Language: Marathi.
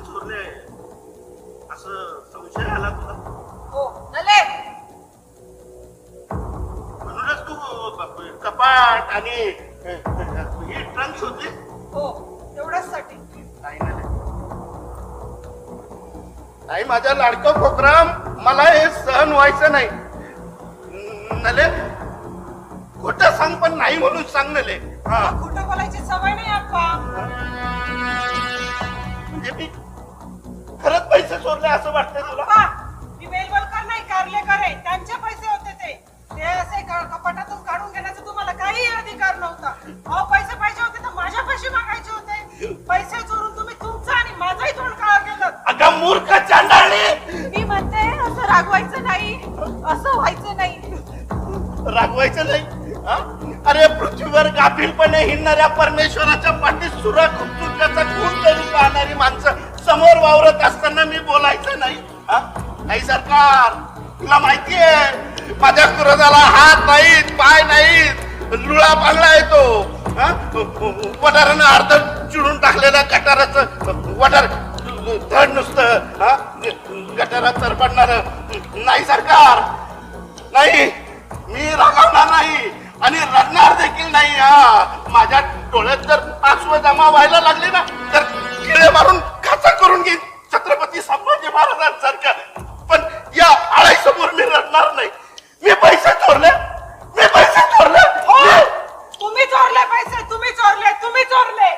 चोरले असं संशय आला तुला हो म्हणूनच तू कपाट आणि ही ट्रंक शोधली हो तेवढ्याच साठी नाही ना नाही माझा लाडका प्रोग्राम मला हे सहन व्हायचं नाही नले सांग पण नाही म्हणून सांग नले हा. खोटं बोलायची सवय नाही म्हणजे मी खरंच पैसे चोरले असं वाटतंय तुला? आप्पा मी बेलवलकर नाही कारलेकर आहे त्यांचे पैसे होते ते. ते असे क- कपाटातून काढून घेण्याचा तुम्हाला काही अधिकार नव्हता. अहो पैसे पाहिजे होते तर माझ्या पैसे मागायचे होते. पैसे चोरून तुम्ही तुमचं आणि माझाही तोंड काळा केलं. अगं मूर्ख चांडाळी मी म्हणते असं रागवायचं नाही. असं व्हायचं नाही. रागवायचं नाही? अरे पृथ्वीवर गाफीलपणे हिंडणाऱ्या परमेश्वराच्या पाठीत सुरा खुपसून खून करून पाहणारी माणसं समोर वावरत असताना मी बोलायचं नाही नाही सरकार तुला माहितीये माझ्या क्रोधाला हात नाहीत पाय नाहीत लुळा बांगला येतो वडारानं अर्ध चिडून टाकलेल्या गटाराचं वडार धड नुसतं हा? गटारात तरपडणार नाही सरकार नाही मी रागावणार नाही. नाही माझ्या डोळ्यात जर आसवे जमा व्हायला लागले ना तर किडे मारून खाचा करून घेईन. छत्रपती संभाजी महाराजांसारख्या. पण या आळाई समोर मी रडणार नाही. मी पैसे चोरले. मी पैसे चोरले. हो. तुम्ही चोरले पैसे तुम्ही चोरले तुम्ही चोरले.